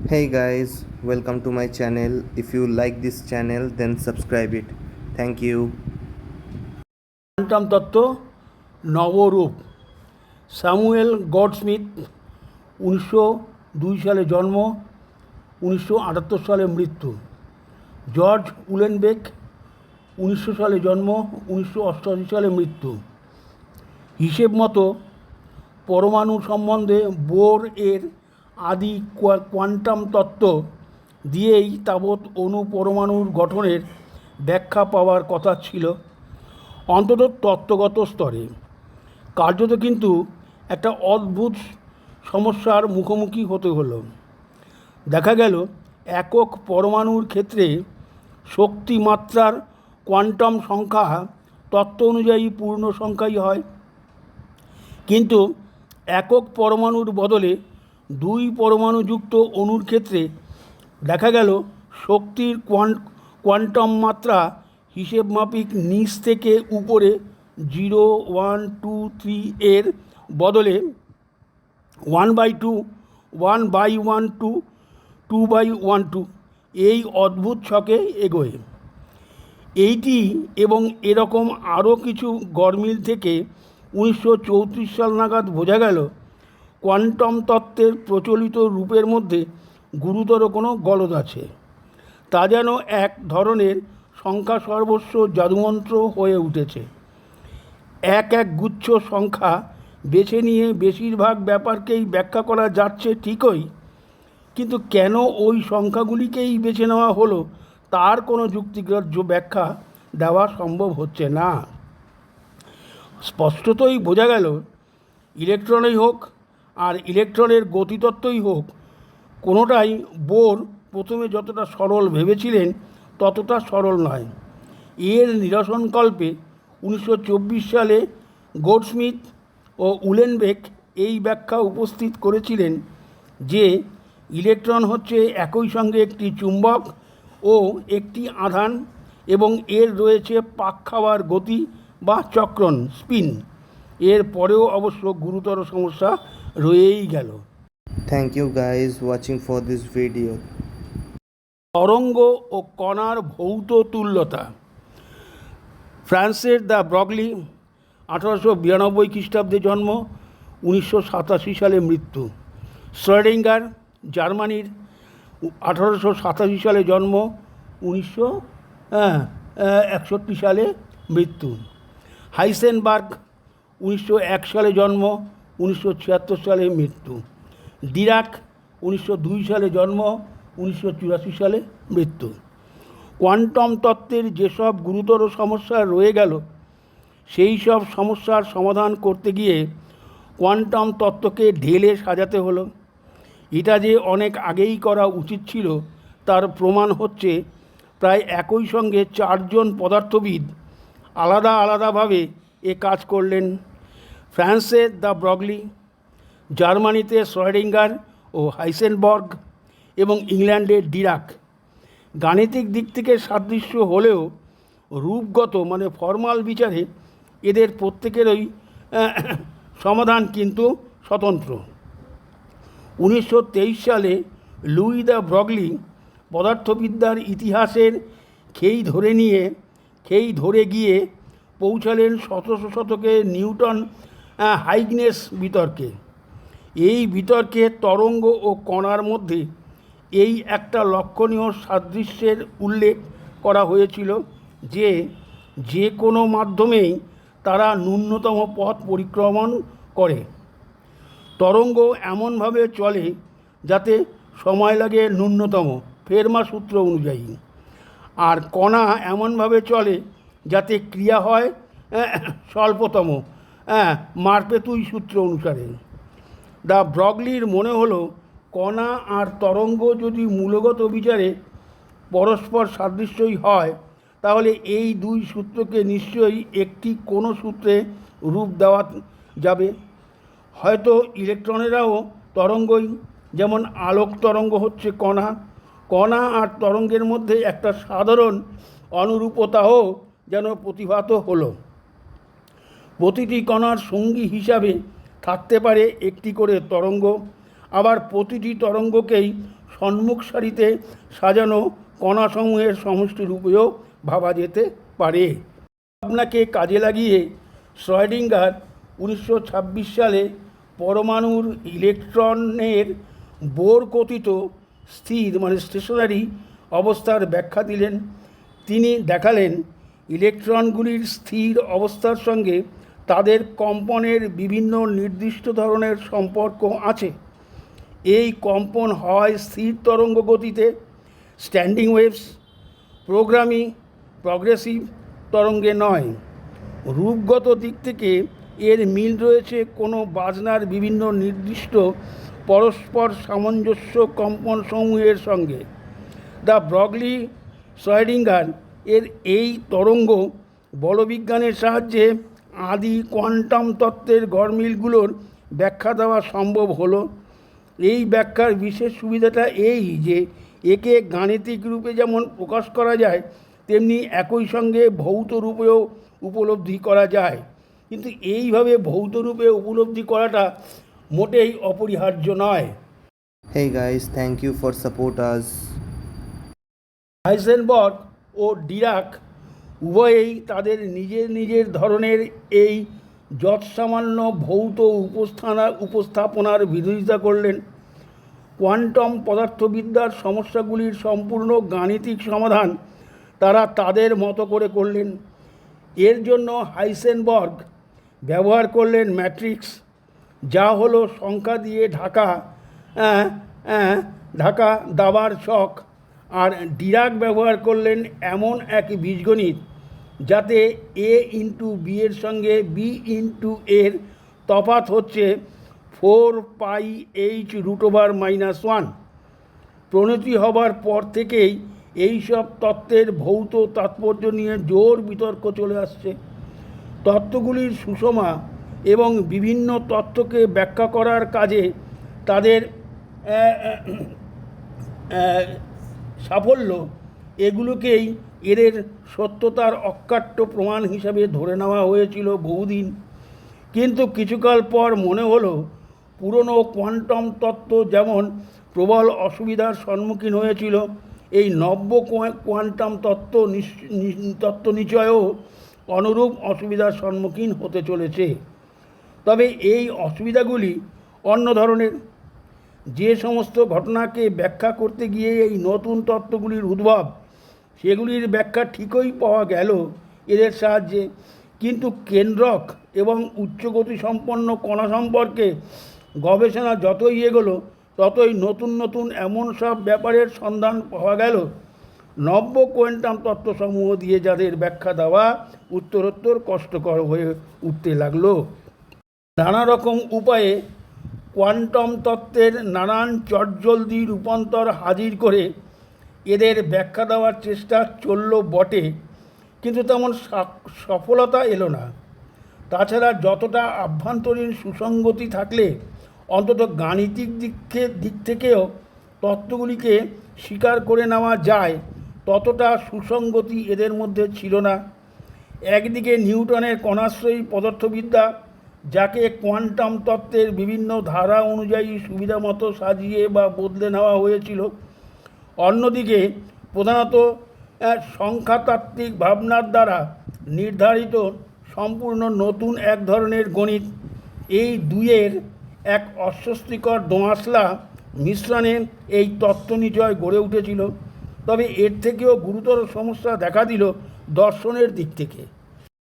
Hey guys, welcome to my channel. If you like this channel, then subscribe it. Thank you. Quantum তত্ত্ব নবরূপ Samuel গডস্মিথ উনিশশো দুই সালে জন্ম উনিশশো আটাত্তর সালে মৃত্যু জর্জ উলেনবেক উনিশশো সালে জন্ম উনিশশো অষ্টআশি সালে মৃত্যু হিসেব মতো পরমাণু সম্বন্ধে বোর এর আদি কোয়া- কোয়ান্টাম তত্ত্ব দিয়েই তাবৎ অণু পরমাণুর গঠনের ব্যাখ্যা পাওয়ার কথা ছিল অন্তত তত্ত্বগত স্তরে। কার্যত কিন্তু একটা অদ্ভুত সমস্যার মুখোমুখি হতে হলো। দেখা গেল, একক পরমাণুর ক্ষেত্রে শক্তি মাত্রার কোয়ান্টাম সংখ্যা তত্ত্ব অনুযায়ী পূর্ণ সংখ্যাই হয়। কিন্তু একক পরমাণুর বদলে দুই পরমাণুযুক্ত অণুর ক্ষেত্রে দেখা গেল শক্তির কোয়ান, কোয়ান্টাম মাত্রা হিসেব মাফিক নিচ থেকে উপরে জিরো, ওয়ান, টু, থ্রি এর বদলে one by two, one by one two two by one two এই অদ্ভুত ছকে এগোয়। এইটি এবং এরকম আরও কিছু গরমিল থেকে উনিশশো চৌত্রিশ সাল নাগাদ বোঝা গেল কোয়ান্টাম তত্ত্বের প্রচলিত রূপের মধ্যে গুরুতর কোনো গলদ আছে। তা যেন এক ধরনের সংখ্যা সর্বস্ব জাদুমন্ত্র হয়ে উঠেছে। এক এক গুচ্ছ সংখ্যা বেছে নিয়ে বেশিরভাগ ব্যাপারকেই ব্যাখ্যা করা যাচ্ছে ঠিকই, কিন্তু কেন ওই সংখ্যাগুলিকেই বেছে নেওয়া হলো তার কোনো যুক্তিগ্রাহ্য ব্যাখ্যা দেওয়া সম্ভব হচ্ছে না। স্পষ্টতই বোঝা গেল, ইলেকট্রনই হোক আর ইলেকট্রনের গতিতত্ত্বই হোক, কোনোটাই বোর প্রথমে যতটা সরল ভেবেছিলেন, ততটা সরল নয়। এর নিরসনকল্পে উনিশশো চব্বিশ সালে গোডস্মিথ ও উলেনবেক এই ব্যাখ্যা উপস্থিত করেছিলেন যে ইলেকট্রন হচ্ছে একই সঙ্গে একটি চুম্বক ও একটি আধান এবং এর রয়েছে পাক খাওয়ার গতি বা চক্রণ, স্পিন। এর পরেও অবশ্য গুরুতর সমস্যা রয়েই গেল। Thank you guys watching for this video তরঙ্গ ও কণার ভৌত তুল্যতা। ফ্রান্সের দ্য ব্রগলি আঠারোশো বিরানব্বই খ্রিস্টাব্দে জন্ম উনিশশো সাতাশি সালে মৃত্যু। শ্রডিঙ্গার জার্মানির আঠারোশো সাতাশি সালে জন্ম উনিশশো হ্যাঁ, একষট্টি সালে মৃত্যু। হাইসেনবার্গ উনিশশো এক সালে জন্ম উনিশশো ছিয়াত্তর সালে মৃত্যু। ডিরাক উনিশশো দুই সালে জন্ম, উনিশশো চুরাশি সালে মৃত্যু। কোয়ান্টাম তত্ত্বের যেসব গুরুতর সমস্যা রয়ে গেল, সেই সব সমস্যার সমাধান করতে গিয়ে কোয়ান্টাম তত্ত্বকে ঢেলে সাজাতে হলো। এটা যে অনেক আগেই করা উচিত ছিল, তার প্রমাণ হচ্ছে প্রায় একই সঙ্গে চারজন পদার্থবিদ আলাদা আলাদাভাবে এ কাজ করলেন। ফ্রান্সে দ্য ব্রগলি, জার্মানিতে শ্রয়েডিঙ্গার ও হাইসেনবর্গ এবং ইংল্যান্ডে ডিরাক। গাণিতিক দিক থেকে সাদৃশ্য হলেও রূপগত মানে ফর্মাল বিচারে এদের প্রত্যেকেরই সমাধান কিন্তু স্বতন্ত্র। উনিশশো তেইশ সালে লুই দ্য ব্রগলি পদার্থবিদ্যার ইতিহাসের খেই ধরে নিয়ে, খেই ধরে গিয়ে পৌঁছালেন সতেরোশো শতকে নিউটন হাইগনেস বিতর্কে। এই বিতর্কে তরঙ্গ ও কণার মধ্যে এই একটা লক্ষণীয় সাদৃশ্যের উল্লেখ করা হয়েছিল যে যে কোনো মাধ্যমেই তারা ন্যূনতম পথ পরিক্রমণ করে। তরঙ্গ এমনভাবে চলে যাতে সময় লাগে ন্যূনতম, ফেরমা সূত্র অনুযায়ী। আর কণা এমনভাবে চলে যাতে ক্রিয়া হয় স্বল্পতম হ্যাঁ মারপেতুই সূত্র অনুসারে। দ্য ব্রগলির মনে হলো, কণা আর তরঙ্গ যদি মূলগত বিচারে পরস্পর সাদৃশ্যই হয়, তাহলে এই দুই সূত্রকে নিশ্চয়ই একটি কোনো সূত্রে রূপ দেওয়া যাবে। হয়তো ইলেকট্রনেরাও তরঙ্গই, যেমন আলোক তরঙ্গ হচ্ছে কণা। কণা আর তরঙ্গের মধ্যে একটা সাধারণ অনুরূপতাও যেন প্রতিভাত হলো। প্রতিটি কণার সঙ্গী হিসাবে থাকতে পারে একটি করে তরঙ্গ। আবার প্রতিটি তরঙ্গকেই সম্মুখ সারিতে সাজানো কণাসমূহের সমষ্টি রূপেও ভাবা যেতে পারে। আপনাকে কাজে লাগিয়ে শ্রয়ডিঙ্গার উনিশশো ছাব্বিশ সালে পরমাণুর ইলেকট্রনের বোর কথিত স্থির মানে স্টেশনারি অবস্থার ব্যাখ্যা দিলেন। তিনি দেখালেন ইলেকট্রনগুলির স্থির অবস্থার সঙ্গে তাদের কম্পনের বিভিন্ন নির্দিষ্ট ধরনের সম্পর্ক আছে। এই কম্পন হয় স্থির তরঙ্গ গতিতে স্ট্যান্ডিং ওয়েভস প্রোগ্রামিং প্রগ্রেসিভ তরঙ্গে নয়। রূপগত দিক থেকে এর মিল রয়েছে কোনো বাজনার বিভিন্ন নির্দিষ্ট পরস্পর সামঞ্জস্য কম্পন সমূহের সঙ্গে। দ্য ব্রগলি সয়েডিঙ্গার এর এই তরঙ্গ বলবিজ্ঞানের সাহায্যে আদি কোয়ান্টাম তত্ত্বের গরমিলগুলোর ব্যাখ্যা দেওয়া সম্ভব হলো। এই ব্যাখ্যার বিশেষ সুবিধাটা এই যে একে গাণিতিক রূপে যেমন প্রকাশ করা যায় তেমনি একই সঙ্গে ভৌত রূপেও উপলব্ধি করা যায়। কিন্তু এইভাবে ভৌত রূপে উপলব্ধি করাটা মোটেই অপরিহার্য নয়। Hey guys, thank you for support us. Heisenberg O Dirac উভয়েই তাদের নিজের নিজের ধরনের এই যৎসামান্য ভৌত উপস্থানা, উপস্থাপনার বিরোধিতা করলেন। কোয়ান্টাম পদার্থবিদ্যার সমস্যাগুলির সম্পূর্ণ গাণিতিক সমাধান তারা তাদের মতো করে করলেন। এর জন্য হাইসেনবর্গ ব্যবহার করলেন ম্যাট্রিক্স, যা হলো সংখ্যা দিয়ে ঢাকা ঢাকা দাবার ছক আর ডিরাক ব্যবহার করলেন এমন এক বীজগণিত যাতে এ ইন্টু বি এর সঙ্গে বি ইন্টু এর তফাত হচ্ছে four pi H root over minus one. প্রণতি হবার পর থেকেই এই সব তত্ত্বের ভৌত তাৎপর্য নিয়ে জোর বিতর্ক চলে আসছে। তত্ত্বগুলির সুষমা এবং বিভিন্ন তত্ত্বকে ব্যাখ্যা করার কাজে তাদের সাফল্য, এগুলোকেই এদের সত্যতার অকাট্য প্রমাণ হিসাবে ধরে নেওয়া হয়েছিল বহুদিন। কিন্তু কিছুকাল পর মনে হলো, পুরনো কোয়ান্টাম তত্ত্ব যেমন প্রবল অসুবিধার সম্মুখীন হয়েছিল, এই নব্য কোয়া- কোয়ান্টাম তত্ত্ব তত্ত্ব নিশ্চয়ও অনুরূপ অসুবিধার সম্মুখীন হতে চলেছে। তবে এই অসুবিধাগুলি অন্য ধরনের যে সমস্ত ঘটনাকে ব্যাখ্যা করতে গিয়ে এই নতুন তত্ত্বগুলির উদ্ভব, সেগুলির ব্যাখ্যা ঠিকই পাওয়া গেল এদের সাহায্যে। কিন্তু কেন্দ্রক এবং উচ্চগতি সম্পন্ন কণা সম্পর্কে গবেষণা যতই এগোলো, ততই নতুন নতুন এমন সব ব্যাপারের সন্ধান পাওয়া গেল। নব্য কোয়েন্টাম তত্ত্বসমূহ দিয়ে যাদের ব্যাখ্যা দেওয়া উত্তরোত্তর কষ্টকর হয়ে উঠতে লাগল। নানা রকম উপায়ে কোয়ান্টাম তত্ত্বের নানান চটজলদি রূপান্তর হাজির করে এদের ব্যাখ্যা দেওয়ার চেষ্টা চলল বটে, কিন্তু তেমন সফলতা এলো না। তাছাড়া যতটা আভ্যন্তরীণ সুসঙ্গতি থাকলে, অন্তত গাণিতিক দিক থে- দিক থেকেও তত্ত্বগুলিকে স্বীকার করে নেওয়া যায়, ততটা সুসঙ্গতি এদের মধ্যে ছিল না। একদিকে নিউটনের কণাশ্রয়ী পদার্থবিদ্যা যাকে কোয়ান্টাম তত্ত্বের বিভিন্ন ধারা অনুযায়ী সুবিধা মতো সাজিয়ে বা বদলে নেওয়া হয়েছিল। অন্যদিকে প্রধানত সংখ্যাতাত্ত্বিক ভাবনার দ্বারা নির্ধারিত সম্পূর্ণ নতুন এক ধরনের গণিত। এই দুইয়ের এক অস্বস্তিকর দোঁয়াশলা মিশ্রণে এই তত্ত্ব নিচয় গড়ে উঠেছিল। তবে এর থেকেও গুরুতর সমস্যা দেখা দিল দর্শনের দিক থেকে।